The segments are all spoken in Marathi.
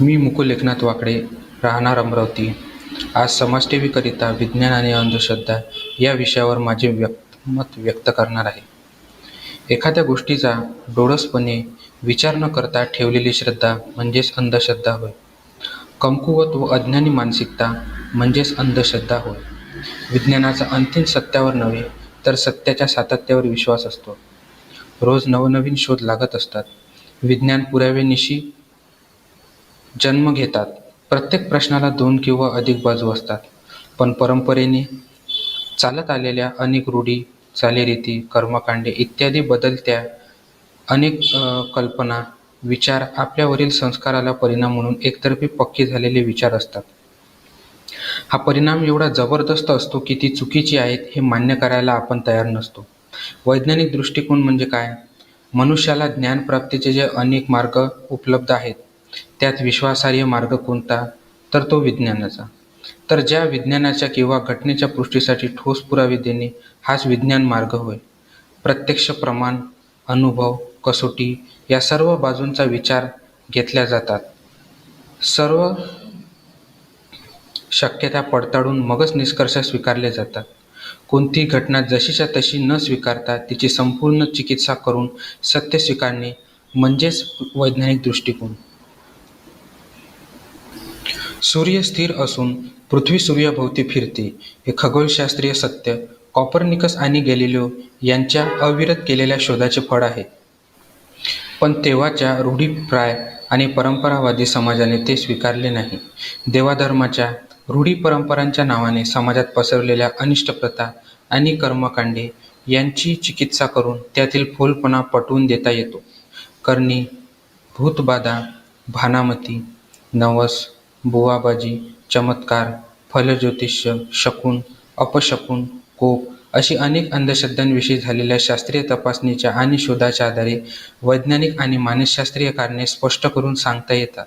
मी मुकुल एकनाथ वाकडे राहणार अमरावती. आज समाज टीव्हीकरिता विज्ञान आणि अंधश्रद्धा या विषयावर माझे व्यक्त मत व्यक्त करणार आहे. एखाद्या गोष्टीचा डोळसपणे विचार न करता ठेवलेली श्रद्धा म्हणजेच अंधश्रद्धा होय. कमकुवत व अज्ञानी मानसिकता म्हणजेच अंधश्रद्धा होय. विज्ञानाचा अंतिम सत्यावर नव्हे तर सत्याच्या सातत्यावर विश्वास असतो. रोज नवनवीन शोध लागत असतात. विज्ञान पुराव्यानिशी जन्म घेतात. प्रत्येक प्रश्नाला दोन किंवा अधिक बाजू असतात. पण परंपरेने चालत आलेल्या अनेक रूढी चालीरीती कर्मकांडे इत्यादी बदलत्या अनेक कल्पना विचार आपल्यावरील संस्काराला परिणाम म्हणून एकतर्फी पक्के झालेले विचार असतात. हा परिणाम एवढा जबरदस्त असतो की ती चुकीची आहेत हे मान्य करायला आपण तयार नसतो. वैज्ञानिक दृष्टिकोन म्हणजे काय? मनुष्याला ज्ञानप्राप्तीचे जे अनेक मार्ग उपलब्ध आहेत त्यात विश्वासार्ह मार्ग कोणता? तर तो विज्ञानाचा. तर ज्या विज्ञानाच्या किंवा घटनेच्या पुष्टीसाठी ठोस पुरावे देणे हाच विज्ञान मार्ग होय. प्रत्यक्ष प्रमाण अनुभव कसोटी या सर्व बाजूंचा विचार घेतल्या जातात. सर्व शक्यता पडताळून मगच निष्कर्ष स्वीकारले जातात. कोणती घटना जशीच्या तशी न स्वीकारता तिची संपूर्ण चिकित्सा करून सत्य स्वीकारणे म्हणजेच वैज्ञानिक दृष्टिकोन. सूर्य स्थिर असून पृथ्वी सूर्याभोवती फिरते. हे खगोलशास्त्रीय सत्य कॉपर्निकस आणि गॅलिलिओ यांच्या अविरत केलेल्या शोधाचे फळ आहे. पण तेव्हाच्या रूढीप्राय आणि परंपरावादी समाजाने ते स्वीकारले नाही. देवाधर्माच्या रूढी परंपरांच्या नावाने समाजात पसरलेल्या अनिष्ट प्रथा आणि कर्मकांडे यांची चिकित्सा करून त्यातील फोलपणा पटवून देता येतो. करणी भूतबाधा भानामती नवस बुवाबाजी चमत्कार फलज्योतिष्य शकून अपशकून कोप अशी अनेक अंधश्रद्धांविषयी झालेल्या शास्त्रीय तपासणीच्या आणि शोधाच्या आधारे वैज्ञानिक आणि मानसशास्त्रीय कारणे स्पष्ट करून सांगता येतात.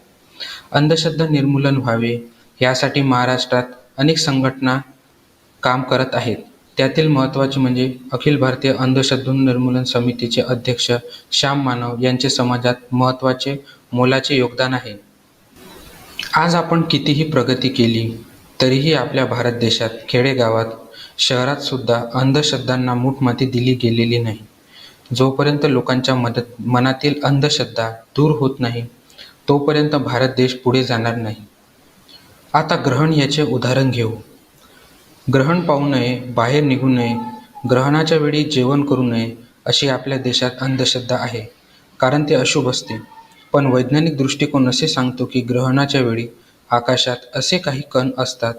अंधश्रद्धा निर्मूलन व्हावे यासाठी महाराष्ट्रात अनेक संघटना काम करत आहेत. त्यातील महत्त्वाचे म्हणजे अखिल भारतीय अंधश्रद्धा निर्मूलन समितीचे अध्यक्ष श्याम मानव यांचे समाजात महत्त्वाचे मोलाचे योगदान आहे. आज आपण कितीही प्रगती केली तरीही आपल्या भारत देशात खेडेगावात शहरात सुद्धा अंधश्रद्धांना मूठमाती दिली गेलेली नाही. जोपर्यंत लोकांच्या मदत मनातील अंधश्रद्धा दूर होत नाही तोपर्यंत भारत देश पुढे जाणार नाही. आता ग्रहण याचे उदाहरण घेऊ. ग्रहण पाहू नये बाहेर निघू नये ग्रहणाच्या वेळी जेवण करू नये अशी आपल्या देशात अंधश्रद्धा आहे कारण ते अशुभ असते. पण वैज्ञानिक दृष्टिकोन असे सांगतो की ग्रहणाच्या वेळी आकाशात असे काही कण असतात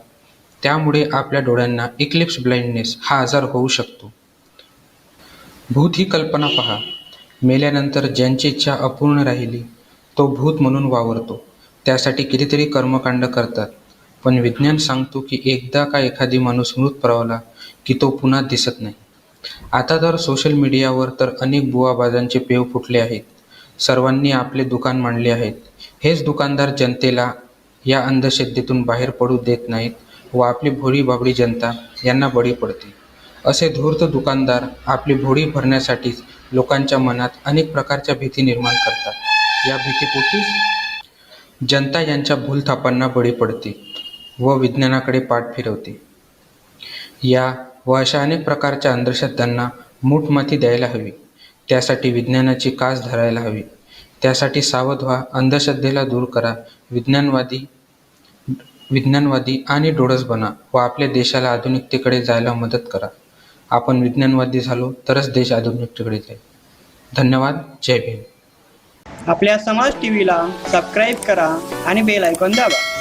त्यामुळे आपल्या डोळ्यांना इक्लिप्स ब्लाइंडनेस हा आजार होऊ शकतो. भूत ही कल्पना पहा. मेल्यानंतर ज्यांची इच्छा अपूर्ण राहिली तो भूत म्हणून वावरतो. त्यासाठी कितीतरी कर्मकांड करतात. पण विज्ञान सांगतो की एकदा का एखादी माणूस मृत पावला की तो पुन्हा दिसत नाही. आता तर सोशल मीडियावर तर अनेक बुवाबाजांचे पेव फुटले आहेत. सर्वांनी आपले दुकान मांडले आहेत. हेच दुकानदार जनतेला या अंधश्रद्धेतून बाहेर पडू देत नाहीत व आपली भोळी बाबडी जनता यांना बळी पडते. असे धूर्त दुकानदार आपली भोळी भरण्यासाठीच लोकांच्या मनात अनेक प्रकारच्या भीती निर्माण करतात. या भीतीपोटीच जनता यांच्या भूलथापांना बळी पडते व विज्ञानाकडे पाठ फिरवते. या व अशा अनेक प्रकारच्या अंधश्रद्धांना मूठमाती द्यायला हवी. त्यासाठी विज्ञानाची कास धरायला हवी. त्यासाठी सावध व्हा अंधश्रद्धेला दूर करा विज्ञानवादी विज्ञानवादी आणि डोळस बना व आपल्या देशाला आधुनिकतेकडे जायला मदत करा. आपण विज्ञानवादी झालो तरच देश आधुनिकतेकडे जाईल. धन्यवाद. जय भीम. आपल्या समाज टीव्हीला सबस्क्राईब करा आणि बेल ऐकून दाबा.